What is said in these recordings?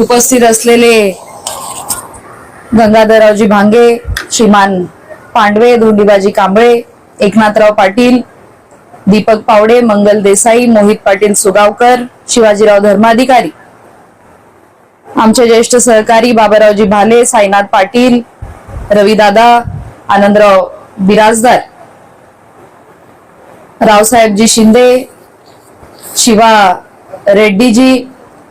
उपस्थित असलेले गंगाधररावजी भांगे श्रीमान पांडवे धोंडीबाजी कांबळे एकनाथराव पाटील दीपक पावडे मंगल देसाई मोहित पाटील सुगावकर शिवाजीराव धर्माधिकारी. आमचे ज्येष्ठ सहकारी बाबारावजी भाले साईनाथ पाटील रविदादा आनंदराव बिराजदार. रावसाहेबजी शिंदे शिवा रेड्डीजी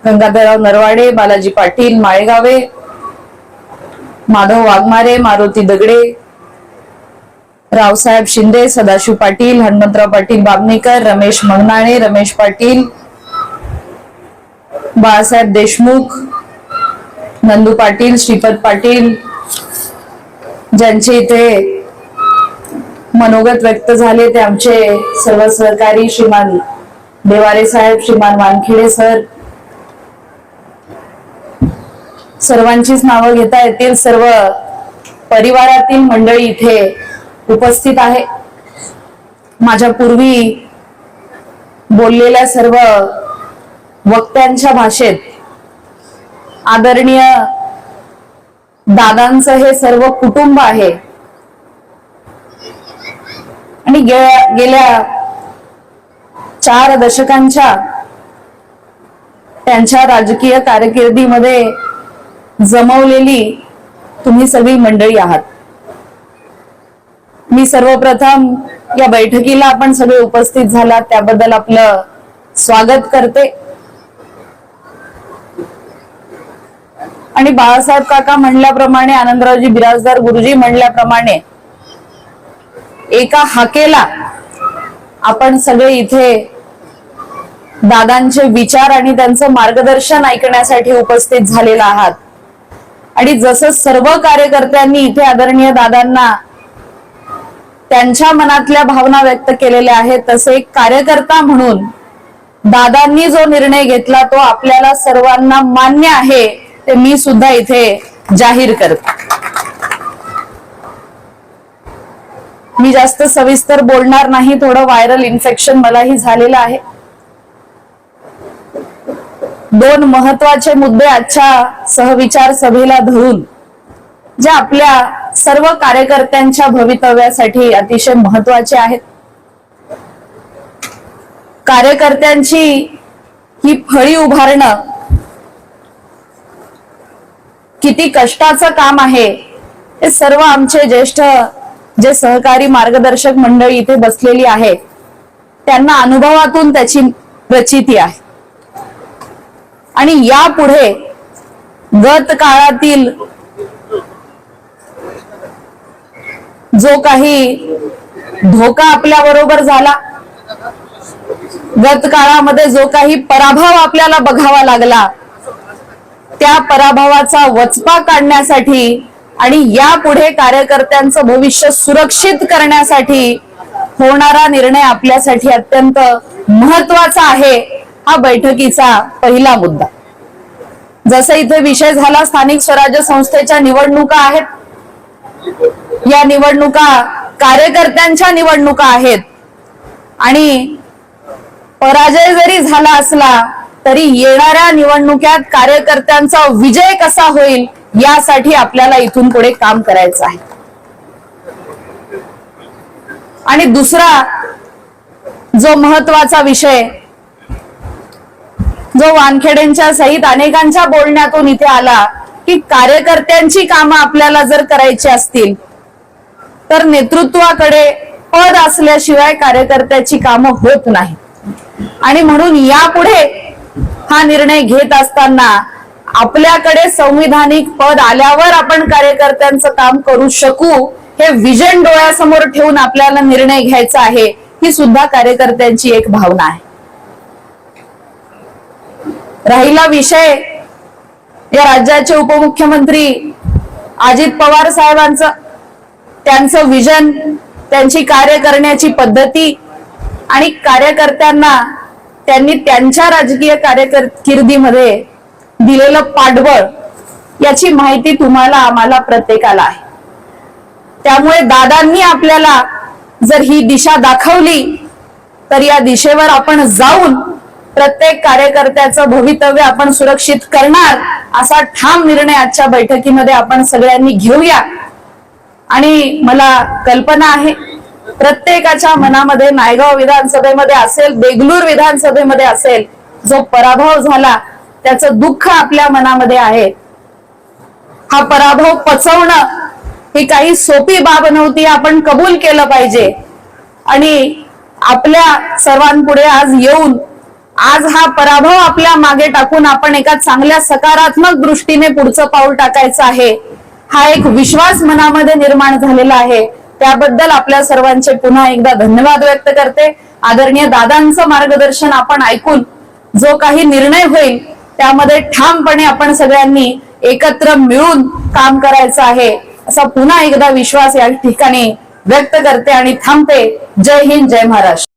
गंगाधरराव नरवाडे बालाजी पाटील माळेगावे माधव वाघमारे मारुती दगडे रावसाहेब शिंदे सदाशिव पाटील हनुमंतराव पाटील बाबनेकर रमेश मंगनाणे रमेश पाटील बाळासाहेब देशमुख नंदू पाटील श्रीपद पाटील ज्यांचे इथे मनोगत व्यक्त झाले ते आमचे सर्व सहकारी श्रीमान देवारे साहेब श्रीमान वानखेडे सर सर्वांचीच नावं घेता येतील. सर्व परिवारातील मंडळी इथे उपस्थित आहे. माझ्या पूर्वी बोललेल्या सर्व वक्त्यांच्या भाषेत आदरणीय दादांचं हे सर्व कुटुंब आहे. आणि गेल्या गेल्या चार दशकांच्या त्यांच्या राजकीय कारकिर्दीमध्ये जमवलेली तुम्ही सगळी मंडळी आहात. मी सर्वप्रथम या बैठकीला आपण सगळे उपस्थित झालात त्याबद्दल आपलं स्वागत करते. आणि बाळासाहेब काका म्हणल्याप्रमाणे आनंदरावजी बिराजदार गुरुजी म्हणल्याप्रमाणे एका हाकेला आपण सगळे इथे दादांचे विचार आणि त्यांचं मार्गदर्शन ऐकण्यासाठी उपस्थित झालेला आहात. आणि जसं सर्व कार्यकर्त्यांनी इथे आदरणीय दादांना त्यांच्या मनातल्या भावना व्यक्त केलेल्या आहेत तसे एक कार्यकर्ता म्हणून दादांनी जो निर्णय घेतला तो आपल्याला सर्वांना मान्य आहे ते मी सुद्धा इथे जाहीर करते. मी जास्त सविस्तर बोलणार नाही थोडं व्हायरल इन्फेक्शन मलाही झालेलं आहे. दोन महत्त्वाचे मुद्दे आजच्या सहविचार सभेला धरून जे आपल्या सर्व कार्यकर्त्यांच्या भवितव्यासाठी अतिशय महत्त्वाचे आहेत. कार्यकर्त्यांची ही फळी उभारणं किती कष्टाचं काम आहे हे सर्व आमचे ज्येष्ठ जे सहकारी मार्गदर्शक मंडळी इथे बसलेली आहे त्यांना अनुभवातून त्याची प्रचिती आहे. आणि यापुढे गत काळातील जो काही धोका आपल्या बरोबर झाला गत काळामध्ये जो काही पराभव आपल्याला बघावा लागला त्या पराभवाचा वचपा काढण्यासाठी आणि यापुढे कार्यकर्त्यांचं भविष्य सुरक्षित करण्यासाठी होणारा निर्णय आपल्यासाठी अत्यंत महत्त्वाचा आहे. हा बैठकीचा पहिला मुद्दा. जसं इथे विषय झाला स्थानिक स्वराज्य संस्थेच्या निवडणुका आहेत. या निवडणुका कार्यकर्त्यांच्या निवडणुका आहेत. आणि पराजय जरी झाला असला तरी येणाऱ्या निवडणुक्यात कार्यकर्त्यांचा विजय कसा होईल यासाठी आपल्याला इथून पुढे काम करायचं आहे. आणि दुसरा जो महत्त्वाचा विषय जो वानखेडेंच्या सहित अनेकांच्या बोलण्यातून इथे आला की कार्यकर्त्यांची कामं आपल्याला जर करायची असतील तर नेतृत्वाकडे पद असल्याशिवाय कार्यकर्त्याची कामं होत नाही आणि म्हणून यापुढे हा निर्णय घेत असताना आपल्याकडे संविधानिक पद आल्यावर आपण कार्यकर्त्यांचं काम करू शकू हे विजन डोळ्यासमोर ठेवून आपल्याला निर्णय घ्यायचा आहे ही सुद्धा कार्यकर्त्यांची एक भावना आहे. राहिला विषय. या राज्याचे उपमुख्यमंत्री अजित पवार साहेबांचं त्यांचं विजन त्यांची कार्य करण्याची पद्धती आणि कार्यकर्त्यांना त्यांनी त्यांच्या राजकीय कार्यकिर्दीमध्ये दिलेलं पाठबळ याची माहिती तुम्हाला आम्हाला प्रत्येकाला आहे. त्यामुळे दादांनी आपल्याला जर ही दिशा दाखवली तर या दिशेवर आपण जाऊन प्रत्येक कार्यकर्त्याचं भवितव्य आपण सुरक्षित करणार असा ठाम निर्णय आजच्या बैठकीमध्ये आपण सगळ्यांनी घेऊया. आणि मला कल्पना आहे प्रत्येकाच्या मनामध्ये नायगाव विधानसभेमध्ये असेल देगलूर विधानसभेमध्ये असेल जो पराभव झाला त्याचं दुःख आपल्या मनामध्ये आहे. हा पराभव पचवणं ही काही सोपी बाब नव्हती आपण कबूल केलं पाहिजे. आणि आपल्या सर्वांपुढे आज येऊन आज हा पराभव आपल्या मागे टाकून आपण एका चांगल्या सकारात्मक दृष्टीने पुढचं पाऊल टाकायचं आहे. हा एक विश्वास मनामध्ये निर्माण झालेला आहे. त्याबद्दल आपल्या सर्वांचे पुन्हा एकदा धन्यवाद व्यक्त करते. आदरणीय दादांचं मार्गदर्शन आपण ऐकून जो काही निर्णय होईल त्यामध्ये ठामपणे आपण सगळ्यांनी एकत्र मिळून काम करायचं आहे असा पुन्हा एकदा विश्वास या ठिकाणी व्यक्त करते आणि थांबते. जय हिंद जय महाराष्ट्र.